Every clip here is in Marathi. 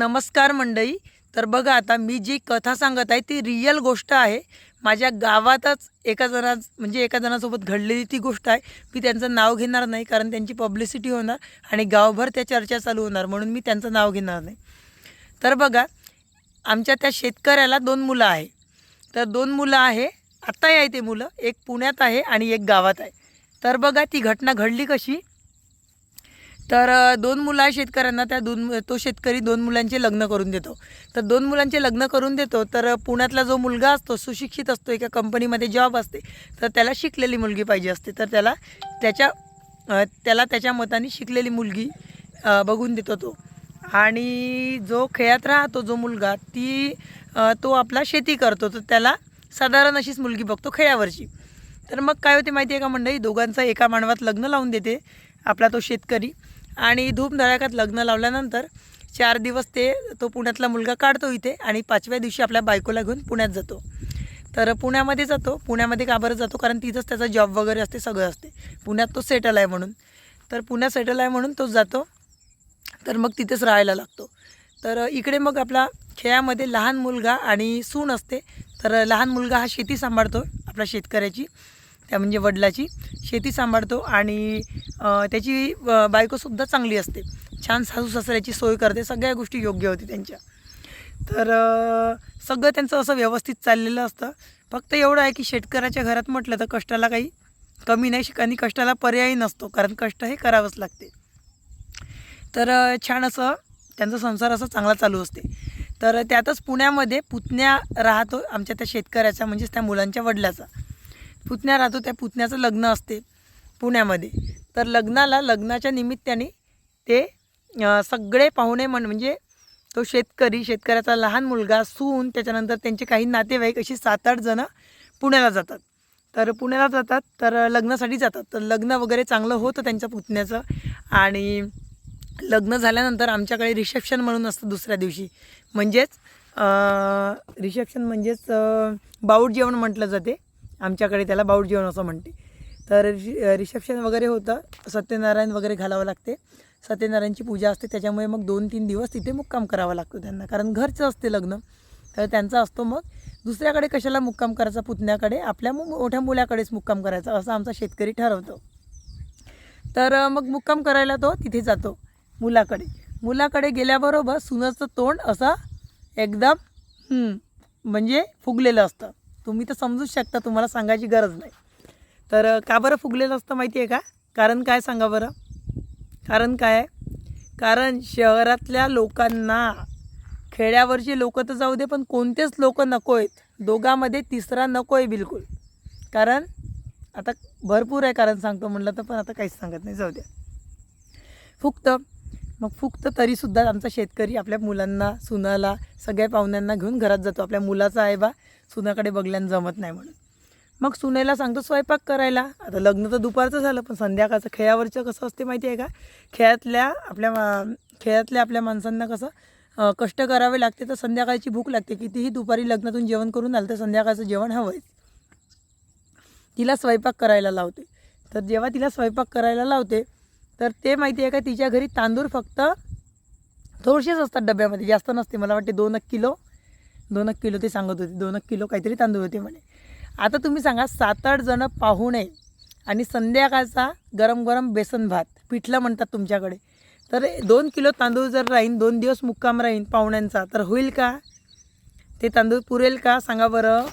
नमस्कार मंडळी. तर बघा आता मी जी कथा सांगत आहे ती रियल गोष्ट आहे. माझ्या गावातच एका जणा म्हणजे एका जणासोबत घडलेली ती गोष्ट आहे. मी त्यांचं नाव घेणार नाही कारण त्यांची पब्लिसिटी होणार आणि गावभर त्या चर्चा चालू होणार म्हणून मी त्यांचं नाव घेणार नाही. तर बघा आमच्या त्या शेतकऱ्याला दोन मुलं आहे. तर दोन मुलं आहे आत्ताही आहे ते मुलं. एक पुण्यात आहे आणि एक गावात आहे. तर बघा ती घटना घडली कशी? तर दोन मुलं शेतकऱ्यांना त्या दोन तो शेतकरी दोन मुलांचे लग्न करून देतो. तर दोन मुलांचे लग्न करून देतो तर पुण्यातला जो मुलगा असतो सुशिक्षित असतो एका कंपनीमध्ये जॉब असते तर त्याला शिकलेली मुलगी पाहिजे असते. तर त्याला त्याच्या त्याला त्याच्या मताने शिकलेली मुलगी बघून देतो तो. आणि जो खेळात राहतो जो मुलगा ती तो आपला शेती करतो. तर त्याला साधारण अशीच मुलगी बघतो खेळावरची. तर मग काय होते माहिती आहे का मंडळी? दोघांचं एका मानवात लग्न लावून देते आपला तो शेतकरी. आणि धूमधडाक्यात लग्न लावल्यानंतर चार दिवस ते तो पुण्यातला मुलगा काढतो इथे आणि पाचव्या दिवशी आपल्या बायकोला घेऊन पुण्यात जातो. तर पुण्यामध्ये जातो. पुण्यामध्ये का बरं जातो? कारण तिथंच त्याचा जॉब वगैरे असते सगळं असते. पुण्यात तो सेटल आहे म्हणून. तर पुण्यात सेटल आहे म्हणून तो जातो. तर मग तिथेच राहायला लागतो. तर इकडे मग आपला खेळामध्ये लहान मुलगा आणि सून असते. तर लहान मुलगा हा शेती सांभाळतो आपल्या शेतकऱ्याची. त्या म्हणजे वडिलाची. शेती सांभाळतो आणि त्याची बायकोसुद्धा चांगली असते. छान सासू सासऱ्याची सोय करते. सगळ्या गोष्टी योग्य होती त्यांच्या. तर सगळं त्यांचं असं व्यवस्थित चाललेलं असतं. फक्त एवढं आहे की शेतकऱ्याच्या घरात म्हटलं तर कष्टाला काही कमी नाही आणि कष्टाला पर्यायी नसतो. कारण कष्ट हे करावंच लागते. तर छान असं त्यांचा संसार असा चांगला चालू असते. तर त्यातच पुण्यामध्ये पुतण्या राहतो आमच्या त्या शेतकऱ्याचा म्हणजेच त्या मुलांच्या वडिलाचा. पुतण्या राहतो त्या पुतण्याचं लग्न असते पुण्यामध्ये. तर लग्नाला लग्नाच्या निमित्ताने ते सगळे पाहुणे म्हण म्हणजे तो शेतकरी शेतकऱ्याचा लहान मुलगा सून त्याच्यानंतर त्यांचे काही नातेवाईक अशी सात आठ जणं पुण्याला जातात. तर पुण्याला जातात तर लग्नासाठी जातात. तर लग्न वगैरे चांगलं होतं त्यांच्या पुतण्याचं आणि लग्न झाल्यानंतर आमच्याकडे रिसेप्शन म्हणून असतं दुसऱ्या दिवशी. म्हणजेच रिसेप्शन म्हणजेच बाऊट जेवण म्हटलं जाते. आमच्याकडे त्याला बाऊट जेवण असं म्हणते. तर रि रिसेप्शन वगैरे होतं. सत्यनारायण वगैरे घालावं लागते. सत्यनारायणची पूजा असते. त्याच्यामुळे मग दोन तीन दिवस तिथे मुक्काम करावा लागतो त्यांना. कारण घरचं असते लग्न. तर त्यांचा असतो मग दुसऱ्याकडे कशाला मुक्काम करायचा? पुतण्याकडे. आपल्या मु- मोठ्या मुलाकडेच मुक्काम करायचा असं आमचा शेतकरी ठरवतो. तर मग मुक्काम करायला तो तिथे जातो मुलाकडे. मुलाकडे गेल्याबरोबर सुनाचं तोंड असं एकदम म्हणजे फुगलेलं असतं. तुम्ही तर समजूच शकता तुम्हाला सांगायची गरज नाही. तर का बरं फुगलेलं असतं माहिती आहे का? कारण काय सांगा बरं? कारण काय आहे? कारण शहरातल्या लोकांना खेड्यावरचे लोक तर जाऊ दे पण कोणतेच लोक नको आहेत. दोघांमध्ये तिसरा नको आहे बिलकुल. कारण आता भरपूर आहे कारण सांगतो म्हटलं तर पण आता काहीच सांगत नाही जाऊ द्या. फुकतं मग फुकतं तरीसुद्धा आमचा शेतकरी आपल्या मुलांना सुनाला सगळ्या पाहुण्यांना घेऊन घरात जातो. आपल्या मुलाचा आहे बा सुनाकडे बघल्यानं जमत नाही म्हणून. मग सुनेला सांगतो स्वयंपाक करायला. आता लग्न तर दुपारचं झालं पण संध्याकाळचं खेळावरचं कसं असते माहिती आहे का? खेळातल्या आपल्या मा- खेळातल्या आपल्या माणसांना कसं कष्ट करावे लागते तर संध्याकाळची भूक लागते. कितीही दुपारी लग्नातून जेवण करून आलं तर संध्याकाळचं जेवण हवंच तिला स्वयंपाक करायला लावते. तर जेव्हा तिला स्वयंपाक करायला लावते तर ते माहिती आहे का तिच्या घरी तांदूळ फक्त थोडेसेच असतात डब्यामध्ये जास्त नसते. मला वाटते दोन एक किलो दोन एक किलो ते सांगत होते दोन एक किलो काहीतरी तांदूळ होते म्हणे. आता तुम्ही सांगा सात आठ जणं पाहुणे आणि संध्याकाळचा गरम गरम बेसन भात पिठलं म्हणतात तुमच्याकडे तर दोन किलो तांदूळ जर राहीन दोन दिवस मुक्काम राहीन पाहुण्यांचा तर होईल का? ते तांदूळ पुरेल का? सांगा बरं.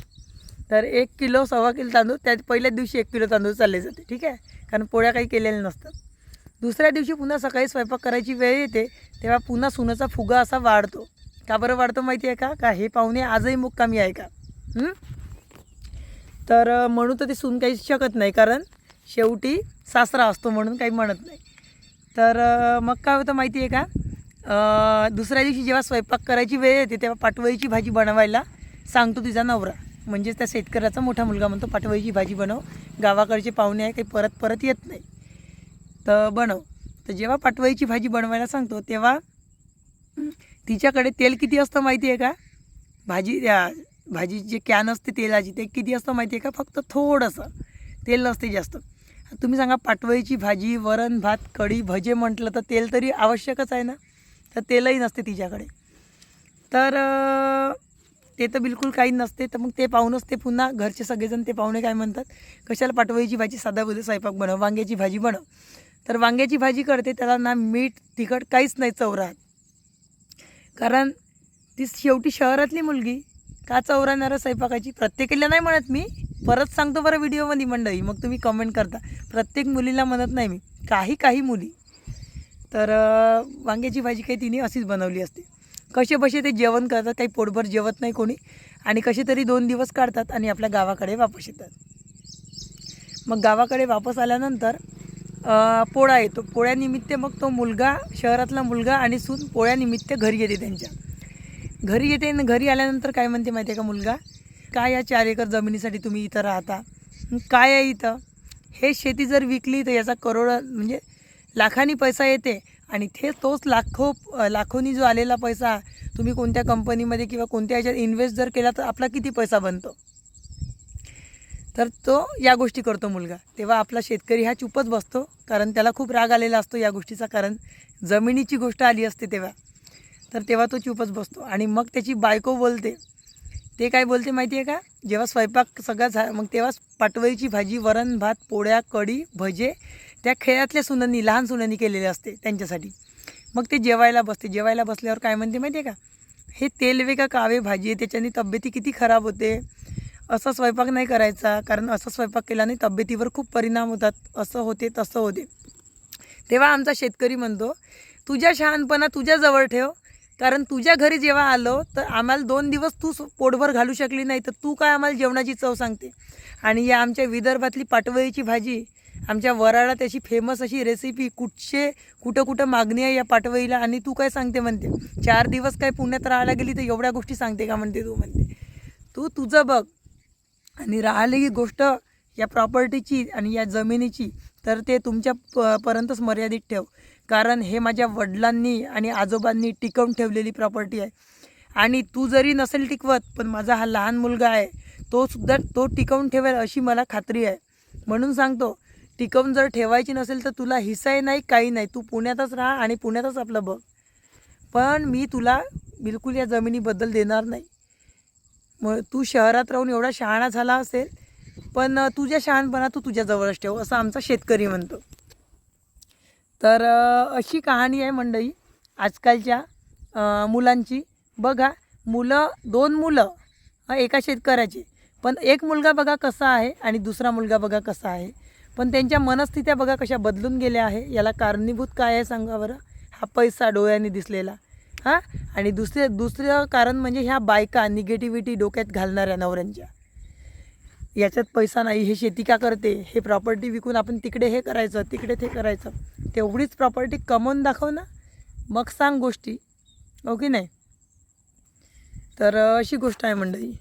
तर एक किलो सव्वा किलो तांदूळ त्या पहिल्याच दिवशी एक किलो तांदूळ चालले जाते ठीक आहे? कारण पोळ्या काही केलेल्या नसतात. दुसऱ्या दिवशी पुन्हा सकाळी स्वयंपाक करायची वेळ येते तेव्हा पुन्हा सुनाचा फुगा असा वाढतो. का बरं वाढतो माहिती आहे का? का हे पाहुणे आजही मुक्कामी आहे का? तर म्हणू तर ते सून काही शकत नाही कारण शेवटी सासरा असतो म्हणून काही म्हणत नाही. तर मग काय होतं माहिती आहे का दुसऱ्या दिवशी जेव्हा स्वयंपाक करायची वेळ येते तेव्हा पाटवळीची भाजी बनवायला सांगतो तिचा नवरा. म्हणजेच त्या शेतकऱ्याचा मोठा मुलगा म्हणतो पाटवळीची भाजी बनव. गावाकडचे पाहुणे आहे काही परत परत येत नाही. तर बनव. तर जेव्हा पाटवळीची भाजी बनवायला सांगतो तेव्हा तिच्याकडे तेल किती असतं माहिती आहे का? भाजी भाजी जे कॅन असते तेलाची ते किती असतं माहिती आहे का? फक्त थोडंसं. तेल नसते जास्त. तुम्ही सांगा पाटवळीची भाजी वरण भात कढी भजे म्हटलं तर तेल तरी आवश्यकच आहे ना? तर तेलही नसते तिच्याकडे. तर ते तर बिलकुल काही नसते तर मग ते पाहूनच ते पुन्हा घरचे सगळेजण ते पाहुणे काय म्हणतात? कशाला पाटवळीची भाजी साधा बोलते स्वयंपाक बनव वांग्याची भाजी बनव. तर वांग्याची भाजी करते त्याला ना मीठ तिखट काहीच नाही चव राहत. कारण ती शेवटी शहरातली मुलगी का चव स्वयंपाकाची प्रत्येकीला नाही म्हणत मी. परत सांगतो बरं व्हिडिओमध्ये मंडळी. मग तुम्ही कमेंट करता. प्रत्येक मुलीला म्हणत नाही मी. काही काही मुली. तर वांग्याची भाजी काही तिने अशीच बनवली असते. कसे बसे ते जेवण करतात. काही पोटभर जेवत नाही कोणी. आणि कसे तरी दोन दिवस काढतात आणि आपल्या गावाकडे वापस येतात. मग गावाकडे वापस आल्यानंतर पोळा येतो. पोळ्यानिमित्त मग तो मुलगा शहरातला मुलगा आणि सून पोळ्यानिमित्त घरी येते त्यांच्या. घरी येते आणि घरी आल्यानंतर काय म्हणते माहिती आहे का मुलगा? काय या चार एकर जमिनीसाठी तुम्ही इथं राहता? काय आहे इथं? हे शेती जर विकली तर याचा करोड म्हणजे लाखांनी पैसा येते आणि ते तोच लाखो लाखोनी जो आलेला पैसा तुम्ही कोणत्या कंपनीमध्ये किंवा कोणत्या याच्यात इन्व्हेस्ट जर केला तर आपला किती पैसा बनतो? तर तो या गोष्टी करतो मुलगा. तेव्हा आपला शेतकरी हा चुपच बसतो कारण त्याला खूप राग आलेला असतो या गोष्टीचा कारण जमिनीची गोष्ट आली असते तेव्हा. तर तेव्हा तो चुपच बसतो. आणि मग त्याची बायको बोलते. ते काय बोलते माहिती आहे का? जेव्हा स्वयंपाक सगळा झा मग तेव्हाच पाटवळीची भाजी वरण भात पोळ्या कढी भजे त्या खेळातल्या सुनांनी लहान सुनांनी केलेले असते त्यांच्यासाठी. मग ते जेवायला बसते. जेवायला बसल्यावर काय म्हणते माहिती आहे का? हे तेल का कावे भाजी आहे त्याच्याने तब्येती किती खराब होते. असा स्वयंपाक नाही करायचा कारण असा स्वयंपाक केल्याने तब्येतीवर खूप परिणाम होतात. असं होते तसं होते. तेव्हा आमचा शेतकरी म्हणतो तुझ्या शहाणपणा तुझ्याजवळ ठेव. कारण तुझ्या घरी जेव्हा आलो तर आम्हाला दोन दिवस तू पोटभर घालू शकली नाही तर तू काय आम्हाला जेवणाची चव सांगते? आणि या आमच्या विदर्भातली पाटवळीची भाजी आमच्या वराळा अशी फेमस अशी रेसिपी कुठचे कुठं कुठं मागणी आहे या पाटवळीला आणि तू काय सांगते म्हणते? चार दिवस काय पुण्यात राहायला गेली तर एवढ्या गोष्टी सांगते का म्हणते तू म्हणते? तू तुझं बघ. आणि राहिली ही गोष्ट या प्रॉपर्टीची आणि या जमिनीची तर ते तुमच्या प पर्यंतच मर्यादित ठेव. कारण हे माझ्या वडिलांनी आणि आजोबांनी टिकवून ठेवलेली प्रॉपर्टी आहे. आणि तू जरी नसेल टिकवत पण माझा हा लहान मुलगा आहे तो सुद्धा तो टिकवून ठेवेल अशी मला खात्री आहे. म्हणून सांगतो टिकवून जर ठेवायची नसेल तर तुला हिस्साही नाही काही नाही. तू पुण्यातच राहा आणि पुण्यातच आपलं बघ. पण मी तुला बिलकुल या जमिनीबद्दल देणार नाही. मग तू शहरात राहून एवढा शहाणा झाला असेल पण तुझ्या शहाणपणा तू तुझ्याजवळच ठेव असं आमचा शेतकरी म्हणतो. तर अशी कहाणी आहे मंडळी आजकालच्या मुलांची. बघा मुलं दोन मुलं एका शेतकऱ्याची. पण एक मुलगा बघा कसा आहे आणि दुसरा मुलगा बघा कसा आहे. पण त्यांच्या मनस्थित्या बघा कशा बदलून गेल्या आहे याला कारणीभूत काय आहे सांगा बरं? हा पैसा डोळ्यांनी दिसलेला. हां? आणि दुसरे दुसरं कारण म्हणजे ह्या बायका निगेटिव्हिटी डोक्यात घालणाऱ्या नवऱ्यांच्या. याच्यात पैसा नाही हे शेती का करते? हे प्रॉपर्टी विकून आपण तिकडे हे करायचं तिकडे ते करायचं. तेवढीच प्रॉपर्टी कमवून दाखव ना. मग सांग गोष्टी. ओके की नाही? तर अशी गोष्ट आहे मंडळी.